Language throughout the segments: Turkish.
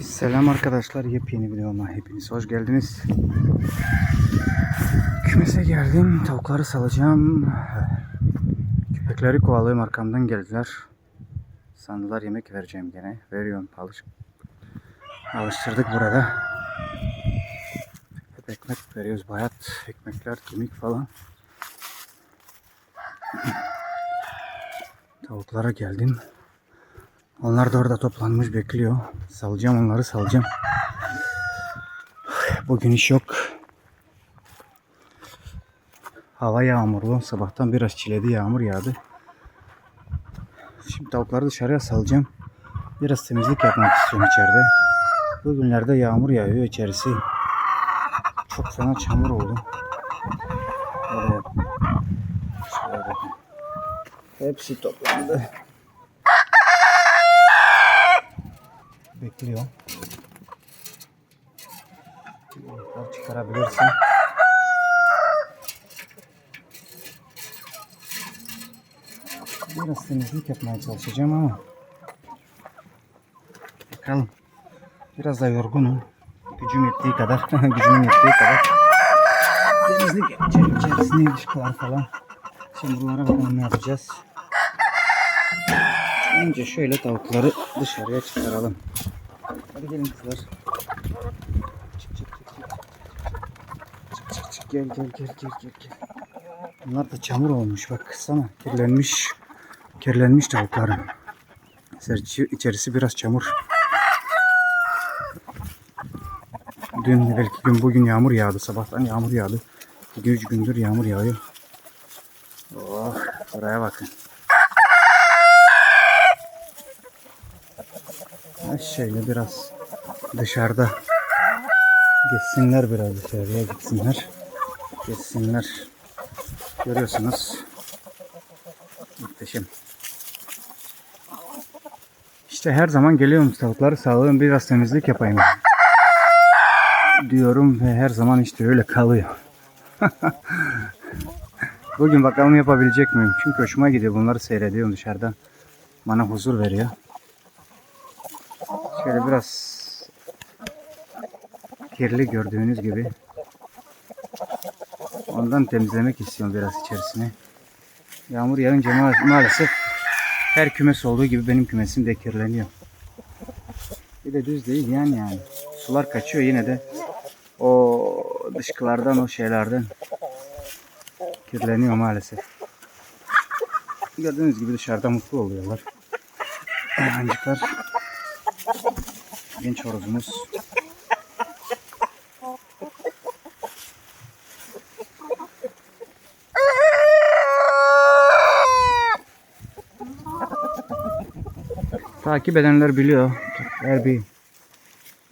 Selam arkadaşlar. Yepyeni videoma hepiniz hoş geldiniz. Kümese geldim. Tavukları salacağım. Köpekleri kovalıyorum. Arkamdan geldiler. Sandılar yemek vereceğim gene. Veriyorum. Alış Alıştırdık burada. Hep ekmek veriyoruz. Bayat ekmekler, kemik falan. Tavuklara geldim. Onlar da orada toplanmış bekliyor. Salacağım onları salacağım. Bugün iş yok. Hava yağmurlu. Sabahtan biraz çiledi yağmur yağdı. Şimdi tavukları dışarıya salacağım. Biraz temizlik yapmak istiyorum içeride. Bugünlerde yağmur yağıyor içerisi. Çok fena çamur oldu. Böyle. Hepsi toplandı. Bekliyor. Yumurtaları çıkarabilirsin. Biraz temizlik yapmaya çalışacağım ama bakalım. Biraz da yorgunum. Gücüm yettiği kadar, gücümün yettiği kadar temizlik yapacağım. İçerisine ilişkiler falan. Şimdi bunlara bakalım ne yapacağız. Önce şöyle tavukları dışarıya çıkaralım. Hadi gelin kızlar. Çık çık çık çık. Çık çık çık gel gel gel gel gel gel. Bunlar da çamur olmuş bak sana kirlenmiş. Kirlenmiş tavukların. İçerisi, içerisi biraz çamur. Dün belki gün bugün yağmur yağdı. Sabahtan yağmur yağdı. 2-3 gündür yağmur yağıyor. Oh, oraya bakın. Şöyle biraz dışarıda gitsinler biraz dışarıya gitsinler. Gitsinler. Görüyorsunuz. Muhteşem. İşte her zaman geliyorum tavukları sağlıyorum biraz temizlik yapayım. Diyorum ve her zaman işte öyle kalıyor. Bugün bakalım yapabilecek miyim? Çünkü hoşuma gidiyor bunları seyrediyorum dışarıdan. Bana huzur veriyor. Şöyle biraz kirli gördüğünüz gibi. Ondan temizlemek istiyorum biraz içerisine. Yağmur yağınca ma- maalesef her kümes olduğu gibi benim kümesim de kirleniyor. Bir de düz değil yani yani. Sular kaçıyor yine de o dışkılardan o şeylerden kirleniyor maalesef. Gördüğünüz gibi dışarıda mutlu oluyorlar. Hayvancıklar genç horozumuz. Takip edenler biliyor. Her bir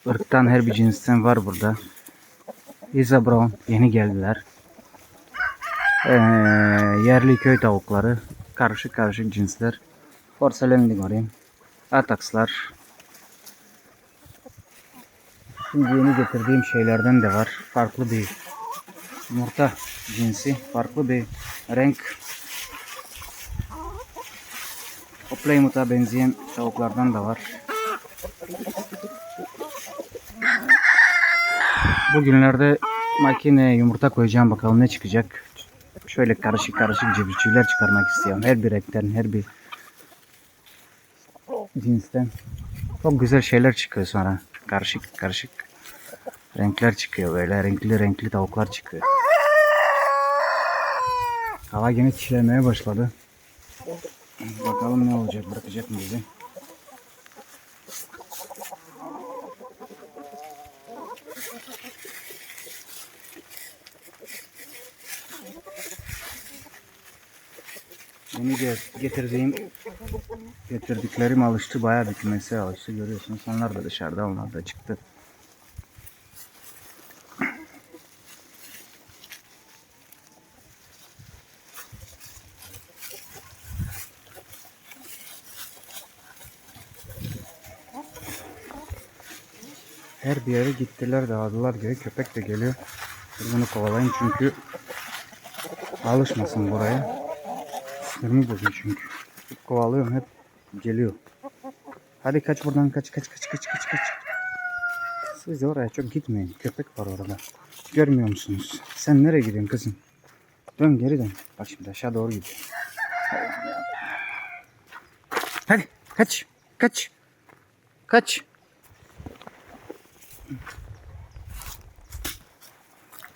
ırktan, her bir cinsten var burada. Isa Brown yeni geldiler. Ee, yerli köy tavukları. Karışık karışık cinsler. Porselen Ligorin. Atakslar. Şimdi yeni getirdiğim şeylerden de var. Farklı bir yumurta cinsi. Farklı bir renk. O Plymouth'a benzeyen tavuklardan da var. Bugünlerde makineye yumurta koyacağım bakalım ne çıkacak. Şöyle karışık karışık civcivler çıkarmak istiyorum. Her bir renkten, her bir cinsten. Çok güzel şeyler çıkıyor sonra. Karışık karışık renkler çıkıyor böyle. Renkli renkli tavuklar çıkıyor. Hava yine çilemeye başladı. Bakalım ne olacak, bırakacak mı bizi? Ge- getirdiğim getirdiklerim alıştı. Bayağı bir kümese alıştı. Görüyorsunuz. Onlar da dışarıda. Onlar da çıktı. Her bir yere gittiler dağıldılar gibi köpek de geliyor. Bunu kovalayın çünkü alışmasın buraya. Sinirimi bozuyor çünkü. Kovalıyorum hep geliyor. Hadi kaç buradan kaç kaç kaç kaç kaç kaç. Siz de oraya çok gitmeyin. Köpek var orada. Görmüyor musunuz? Sen nereye gidiyorsun kızım? Dön geri dön. Bak şimdi aşağı doğru gidiyor. Hadi kaç. Kaç. Kaç.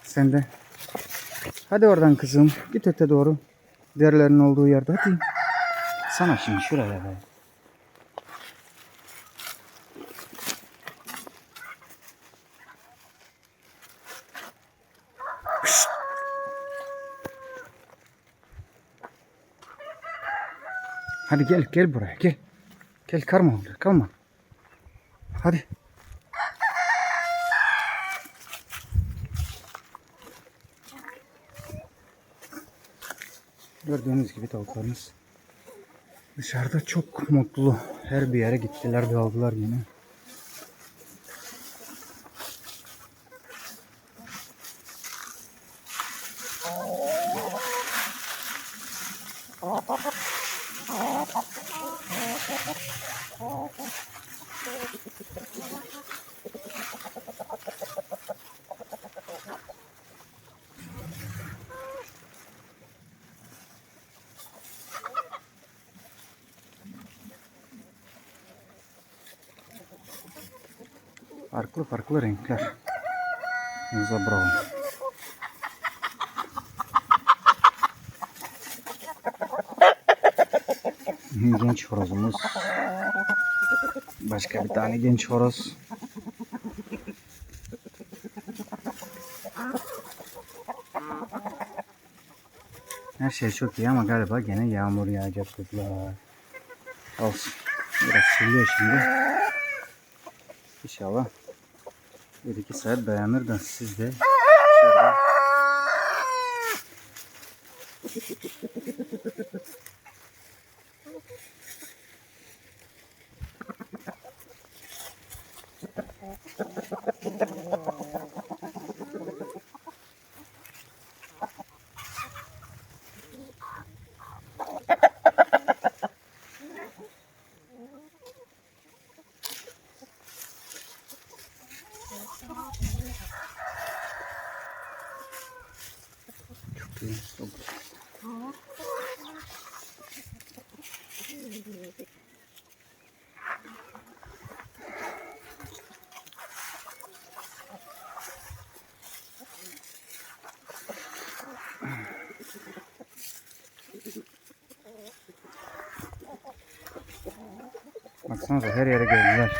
Sen de. Hadi oradan kızım. Git öte doğru. Diğerlerinin olduğu yerde. Hadi. Sana şimdi şuraya. Şşt! Hadi gel gel buraya gel. Gel karma orada kalma. Hadi. Gördüğünüz gibi tavuklarımız dışarıda çok mutlu. Her bir yere gittiler dağıldılar yine. Farklı farklı renkler. Muza brown. Genç horozumuz. Başka bir tane genç horoz. Her şey çok iyi ama galiba gene yağmur yağacak kızlar. Olsun. Biraz siliyor şimdi. İnşallah 1-2 saat dayanır da siz de şöyle çok iyi. Çok. Baksanıza her yere geldiler.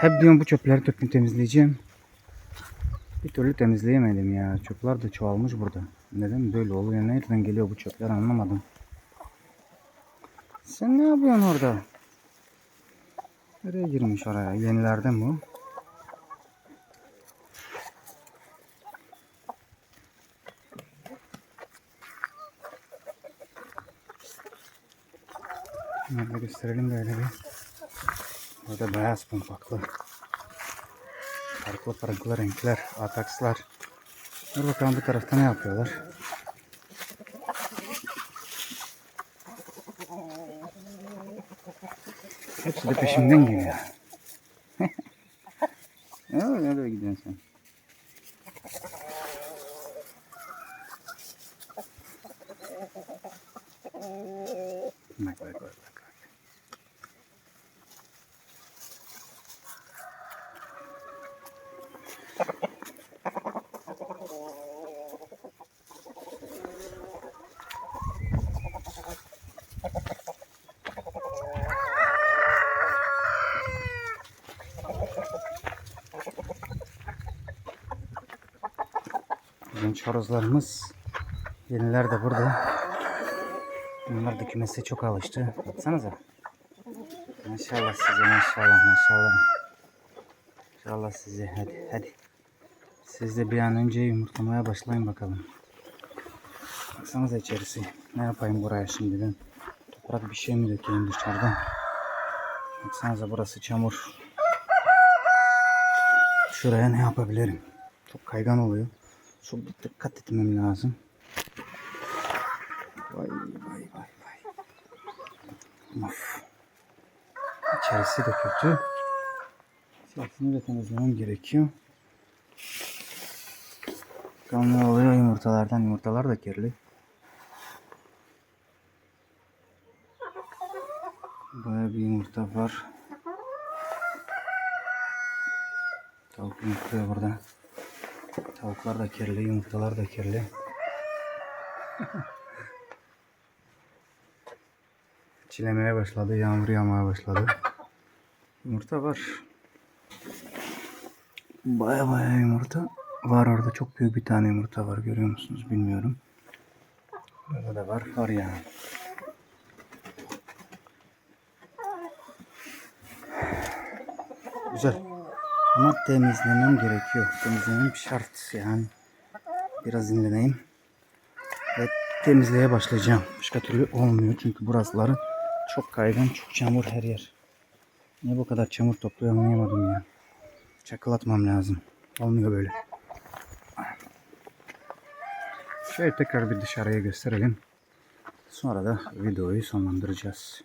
Hep diyorum bu çöpleri dökün temizleyeceğim. Türlü temizleyemedim ya. Çöpler de çoğalmış burada. Neden böyle oluyor? Nereden geliyor bu çöpler anlamadım. Sen ne yapıyorsun orada? Nereye girmiş oraya? Yenilerden bu. Şunları gösterelim böyle bir. Burada beyaz pumpaklı. Farklı farklı renkler, atakslar. Dur bakalım bu tarafta ne yapıyorlar. Hepsi de peşimden geliyor. ne oluyor? Nereye gidiyorsun sen? Bak bak bak bak. Genç horozlarımız yeniler de burada. Bunlar da kümese çok alıştı. Baksanıza. Maşallah size maşallah maşallah. Maşallah size hadi hadi. Siz de bir an önce yumurtlamaya başlayın bakalım. Baksanıza içerisi. Ne yapayım buraya şimdiden? Toprak bir şey mi dökeyim dışarıdan? Baksanıza burası çamur. Şuraya ne yapabilirim? Çok kaygan oluyor. Çok dikkat etmem lazım. Vay vay vay vay. Of. İçerisi de kötü. İçerisini de temizlemem gerekiyor. Kanlı oluyor yumurtalardan. Yumurtalar da kirli. Baya bir yumurta var. Tavuk yumurtluyor burada. Tavuklar da kirli, yumurtalar da kirli. Çilemeye başladı, yağmur yağmaya başladı. Yumurta var. Baya baya yumurta var orada. Çok büyük bir tane yumurta var. Görüyor musunuz bilmiyorum. Burada da var. Var yani. Güzel. Ama temizlemem gerekiyor. Temizlemem şart yani. Biraz dinleneyim. Ve temizliğe başlayacağım. Başka türlü olmuyor. Çünkü burasıları çok kaygan, çok çamur her yer. Niye bu kadar çamur topluyor anlayamadım ya. Çakılatmam lazım. Olmuyor böyle. Şöyle tekrar bir dışarıya gösterelim. Sonra da videoyu sonlandıracağız.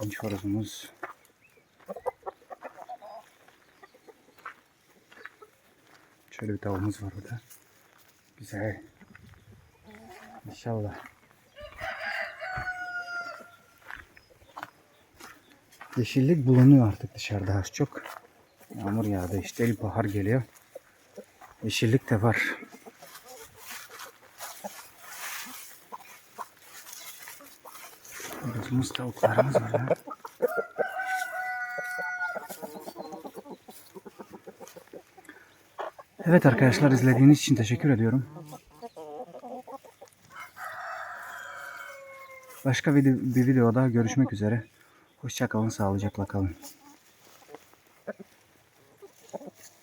Genç horozumuz. Şöyle bir tavuğumuz var burada. Güzel. İnşallah. Yeşillik bulunuyor artık dışarıda az çok. Yağmur yağdı işte ilkbahar geliyor. Yeşillik de var. Horozumuz tavuklarımız var. ya. Evet arkadaşlar izlediğiniz için teşekkür ediyorum. Başka bir videoda görüşmek üzere. Hoşça kalın, sağlıcakla kalın.